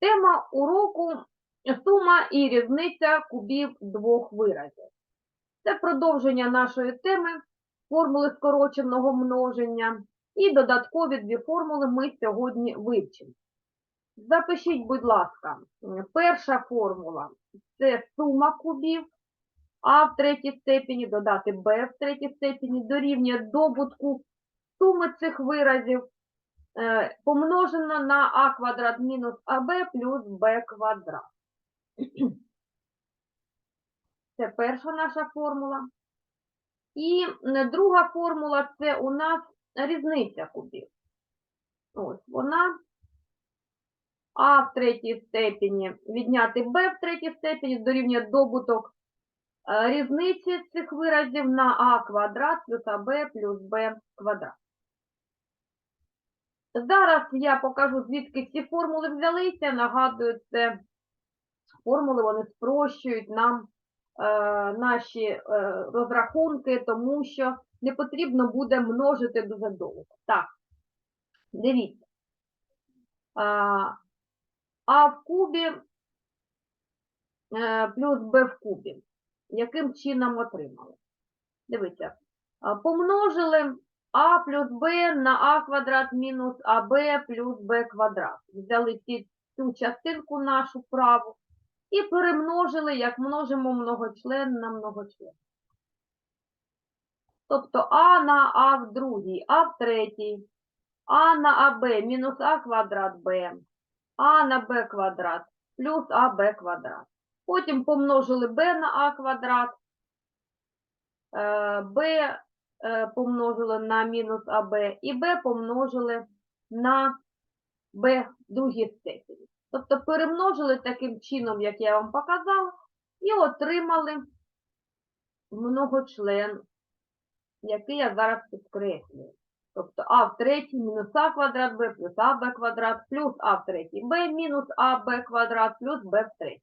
Тема уроку сума і різниця кубів двох виразів. Це продовження нашої теми формули скороченого множення і додаткові дві формули ми сьогодні вивчимо. Запишіть, будь ласка, перша формула це сума кубів, а в третій степені додати b в третій степені дорівнює добутку суми цих виразів помножено на а квадрат мінус аб плюс b квадрат. Це перша наша формула. І друга формула це у нас різниця кубів. Ось вона. А в третій степені відняти b в третій степені дорівнює добуток е, різниці цих виразів на а квадрат плюс аб плюс b квадрат. Зараз я покажу, звідки ці формули взялися. Нагадую, це формули вони спрощують нам е, наші е, розрахунки, тому що не потрібно буде множити дуже довго. Так, дивіться. А, а в кубі е, плюс b в кубі. Яким чином отримали? Дивіться, помножили а плюс b на а квадрат мінус аб плюс b квадрат. Взяли цю частинку нашу праву і перемножили, як множимо многочлен на многочлен. Тобто а на а в другій, а в третій, а на аб мінус а квадрат b, а на b квадрат плюс аб квадрат. Потім помножили b на а квадрат, е, е, помножили на мінус АБ і b помножили на b в другій степені. Тобто перемножили таким чином, як я вам показала, і отримали многочлен, який я зараз підкреслюю. Тобто а в третій мінус а квадрат b плюс аб квадрат плюс а в третій b мінус аб квадрат плюс b в третій.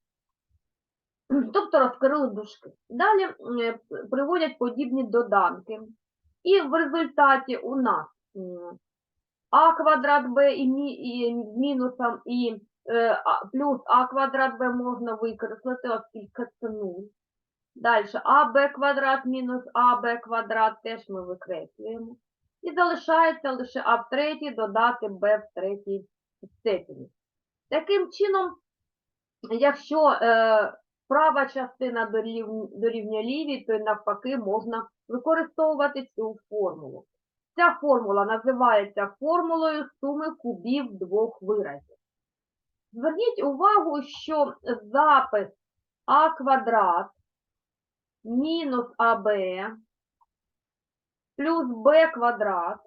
Тобто розкрили дужки. Далі е, приводять подібні доданки. І в результаті у нас а квадрат b і, мі, і мінусом і е, плюс а квадрат b можна викреслити, оскільки це 0. Далі аб квадрат мінус аб квадрат теж ми викреслюємо. І залишається лише а в третій додати b в третій степені. Таким чином, якщо е, права частина дорів- дорівнює лівій, то навпаки можна використовувати цю формулу. Ця формула називається формулою суми кубів двох виразів. Зверніть увагу, що запис а квадрат мінус аб плюс b квадрат.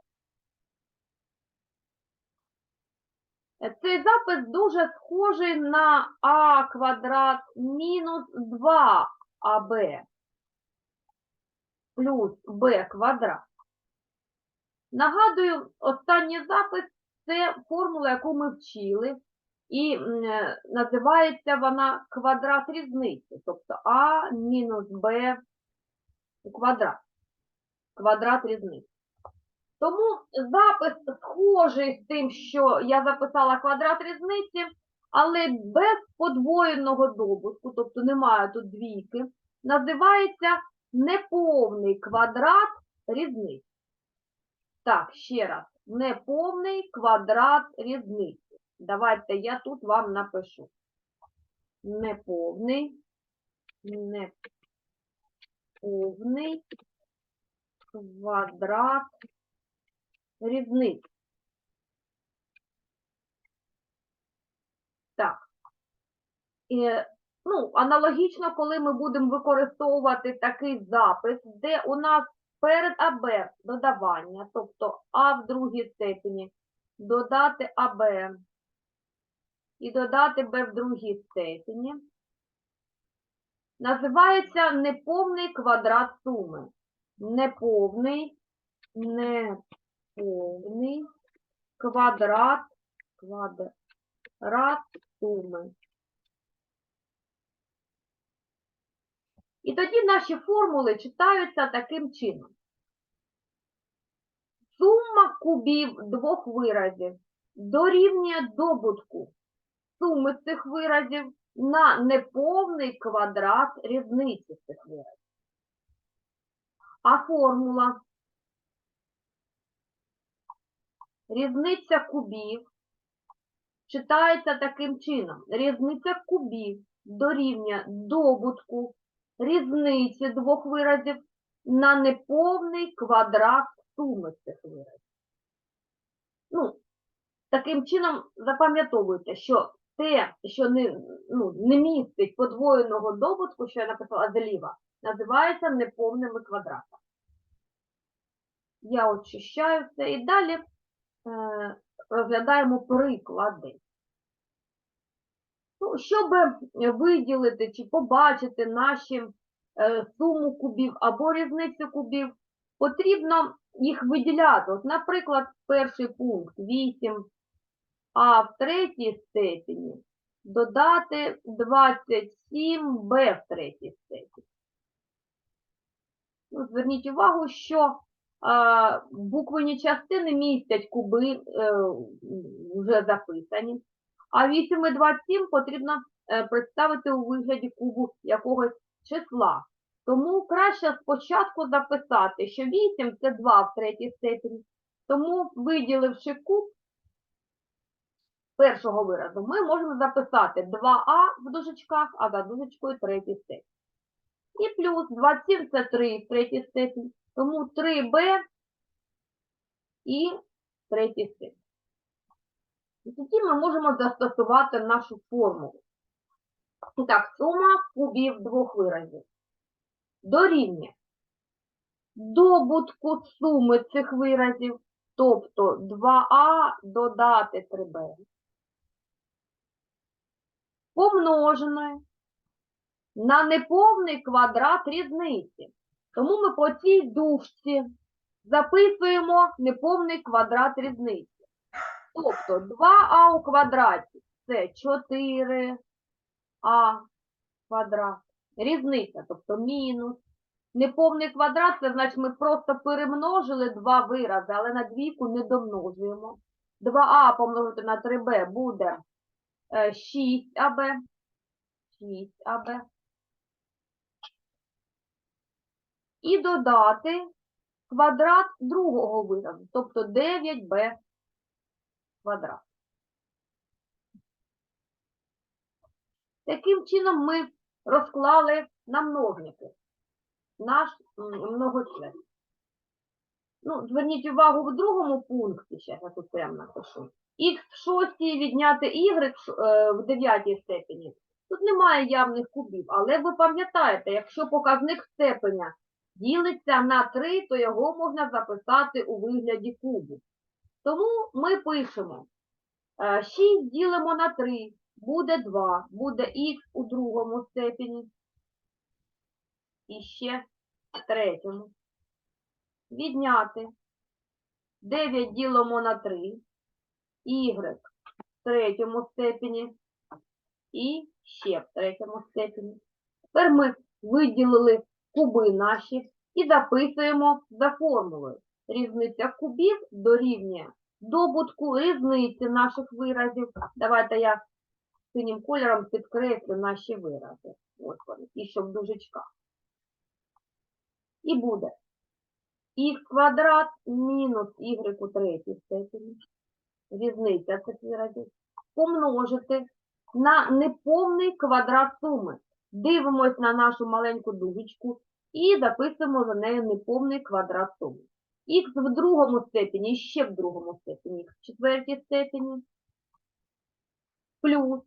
Цей запис дуже схожий на а квадрат мінус 2аб плюс b квадрат. Нагадую, останній запис це формула, яку ми вчили, і називається вона квадрат різниці, тобто а мінус b квадрат. Квадрат різниці. Тому запис схожий з тим, що я записала квадрат різниці, але без подвоєного добутку, тобто немає тут двійки, називається неповний квадрат різниці. Так, ще раз. Неповний квадрат різниці. Давайте я тут вам напишу. Неповний, неповний квадрат різниці. Так. Ну, аналогічно, коли ми будемо використовувати такий запис, де у нас перед АБ додавання, тобто А в другій степені, додати АБ і додати Б в другій степені, називається неповний квадрат суми. Неповний, неповний квадрат, квадрат суми. І тоді наші формули читаються таким чином. Сума кубів двох виразів дорівнює добутку суми цих виразів на неповний квадрат різниці цих виразів. А формула різниця кубів читається таким чином. Різниця кубів дорівнює добутку різниці двох виразів на неповний квадрат суми цих виразів. Ну, таким чином запам'ятовуйте, що те, що не, ну, не містить подвоєного добутку, що я написала зліва, називається неповними квадратами. Я очищаю це і далі е, розглядаємо приклади. Ну, щоб виділити чи побачити наші е, суму кубів або різницю кубів, потрібно їх виділяти. От, наприклад, перший пункт 8 а в третій степені додати 27b в третій степені. Ну, зверніть увагу, що а, буквені частини містять куби, е, вже записані, а 8 і 27 потрібно е, представити у вигляді кубу якогось числа. Тому краще спочатку записати, що 8 це 2 в третій степені. Тому, виділивши куб першого виразу, ми можемо записати 2а в дужечках, а за дужечкою третій степень. І плюс 27 це 3 в третій степені. Тому 3b і третій степень. І тоді ми можемо застосувати нашу формулу. І так, сума кубів двох виразів дорівнює добутку суми цих виразів, тобто 2а додати 3b, помноженої на неповний квадрат різниці. Тому ми по цій дужці записуємо неповний квадрат різниці. Тобто 2а у квадраті це 4а квадрат. Різниця, тобто мінус. Неповний квадрат, це значить ми просто перемножили два вирази, але на двійку не домножуємо. 2а помножити на 3b буде е, 6аб. 6аб. І додати квадрат другого виразу, тобто 9b квадрат. Таким чином ми розклали на множники наш многочлен. Ну, зверніть увагу в другому пункті, ще я тут прямо напишу. Х в шостій відняти y е, в дев'ятій степені. Тут немає явних кубів, але ви пам'ятаєте, якщо показник степеня ділиться на 3, то його можна записати у вигляді кубу. Тому ми пишемо е, 6 ділимо на 3, буде 2, буде х у другому степені. І ще в третьому. Відняти 9 ділимо на 3, y в третьому степені і ще в третьому степені. Тепер ми виділили куби наші і записуємо за формулою. Різниця кубів дорівнює добутку різниці наших виразів. Давайте я синім кольором підкреслю наші вирази. Ось вони, і що в дужечках. І буде х квадрат мінус y у третій степені. Різниця цих виразів. Помножити на неповний квадрат суми. Дивимось на нашу маленьку дужечку і записуємо за нею неповний квадрат суми. Х в другому степені, ще в другому степені, х в четвертій степені, плюс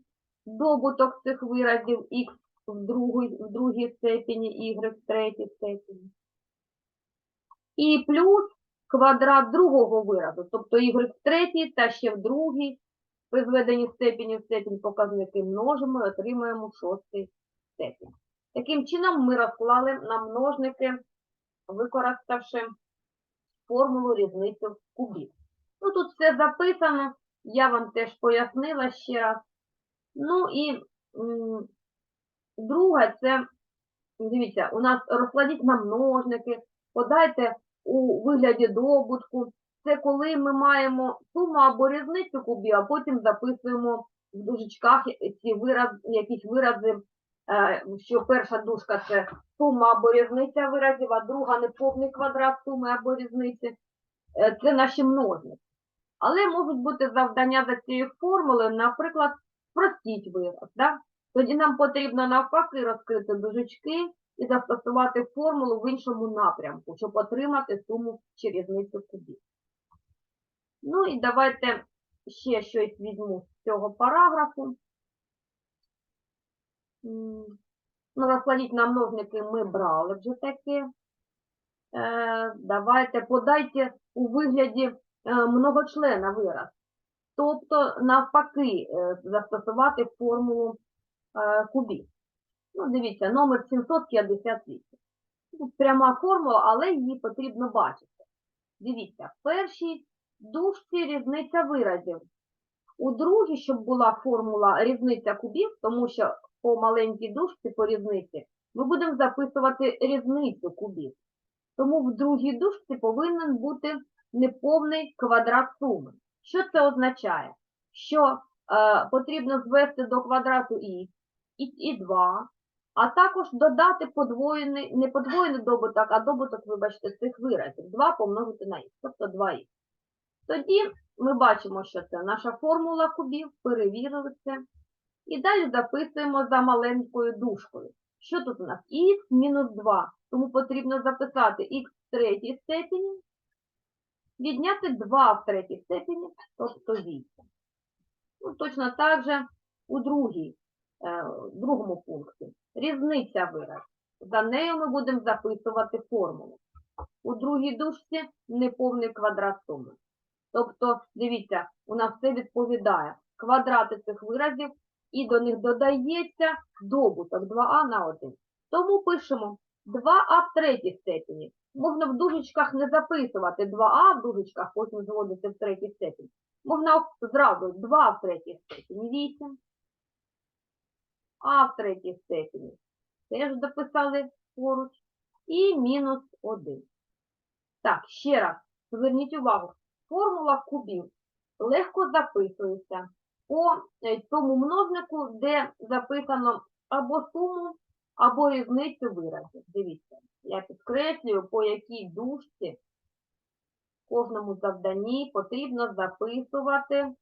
добуток цих виразів х в другій, в другій степені, y в третій степені. І плюс квадрат другого виразу, тобто y в третій та ще в другій. При зведенні степені в степінь показники множимо і отримаємо шостий степінь. Таким чином ми розклали на множники, використавши формулу різницю кубів. Ну, тут все записано, я вам теж пояснила ще раз. Ну і м, друге, це, дивіться, у нас розкладіть на множники, подайте у вигляді добутку. це коли ми маємо суму або різницю кубів, а потім записуємо в дужечках ці вираз, якісь вирази, що перша дужка це сума або різниця виразів, а друга неповний квадрат суми або різниці. Е, Це наші множники. Але можуть бути завдання за цією формулою, наприклад, спростіть вираз. Да? Тоді нам потрібно навпаки розкрити дужечки і застосувати формулу в іншому напрямку, щоб отримати суму чи різницю кубів. Ну і давайте ще щось візьму з цього параграфу. Ну, розкладіть на множники ми брали вже таке. Е, давайте подайте у вигляді е, многочлена вираз. Тобто, навпаки, е, застосувати формулу кубів. Ну, дивіться, номер 758. Тут пряма формула, але її потрібно бачити. Дивіться, в першій дужці різниця виразів. У другій, щоб була формула різниця кубів, тому що по маленькій дужці по різниці ми будемо записувати різницю кубів. Тому в другій дужці повинен бути неповний квадрат суми. Що це означає? Що е, потрібно звести до квадрату і, і, і 2, а також додати подвоєний, не подвоєний добуток, а добуток, вибачте, цих виразів. 2 помножити на х, тобто 2х. Тоді ми бачимо, що це наша формула кубів, перевірили це. І далі записуємо за маленькою дужкою. Що тут у нас? х мінус 2. Тому потрібно записати х в третій степені, відняти 2 в третій степені, тобто 8. Ну, точно так же у другій, е, другому пункті. Різниця вираз. За нею ми будемо записувати формулу. У другій дужці неповний квадрат суми. Тобто, дивіться, у нас все відповідає. Квадрати цих виразів і до них додається добуток 2а на 1. Тому пишемо 2а в третій степені. Можна в дужечках не записувати 2а в дужечках, потім зводити в третій степені. Можна зразу 2 в третій степені 8. А в третій степені теж дописали поруч. І мінус 1. Так, ще раз, зверніть увагу, формула кубів легко записується по е, тому множнику, де записано або суму, або різницю виразів. Дивіться, я підкреслюю, по якій дужці кожному завданні потрібно записувати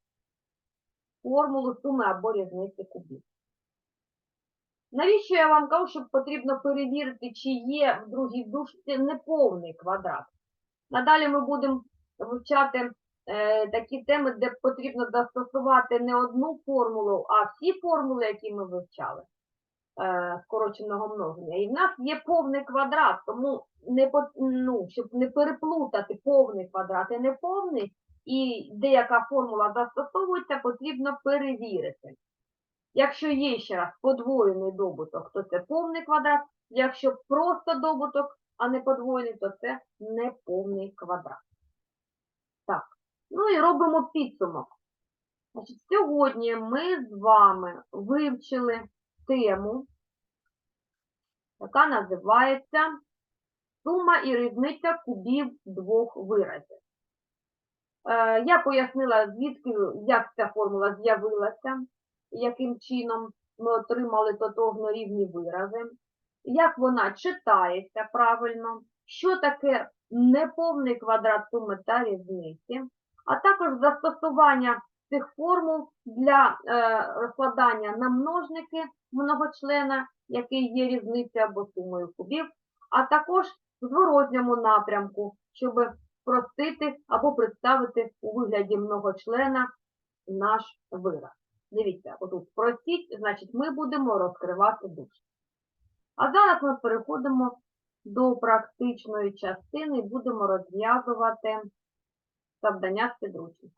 формулу суми або різниці кубів. Навіщо я вам кажу, що потрібно перевірити, чи є в другій дужці неповний квадрат? Надалі ми будемо вивчати е, такі теми, де потрібно застосувати не одну формулу, а всі формули, які ми вивчали е, скороченого множення. І в нас є повний квадрат, тому не ну, щоб не переплутати повний квадрат і неповний, і деяка формула застосовується, потрібно перевірити. Якщо є ще раз подвоєний добуток, то це повний квадрат. Якщо просто добуток, а не подвоєний, то це неповний квадрат. Так, ну і робимо підсумок. Значить, сьогодні ми з вами вивчили тему, яка називається сума і різниця кубів двох виразів. Е, я пояснила, звідки, як ця формула з'явилася, яким чином ми отримали тотожно рівні вирази, як вона читається правильно, що таке неповний квадрат суми та різниці, а також застосування цих формул для е, розкладання на множники многочлена, який є різниця або сумою кубів, а також в зворотньому напрямку, щоб спростити або представити у вигляді многочлена наш вираз. Дивіться, отут спростіть, значить ми будемо розкривати дужки. А зараз ми переходимо до практичної частини і будемо розв'язувати завдання з.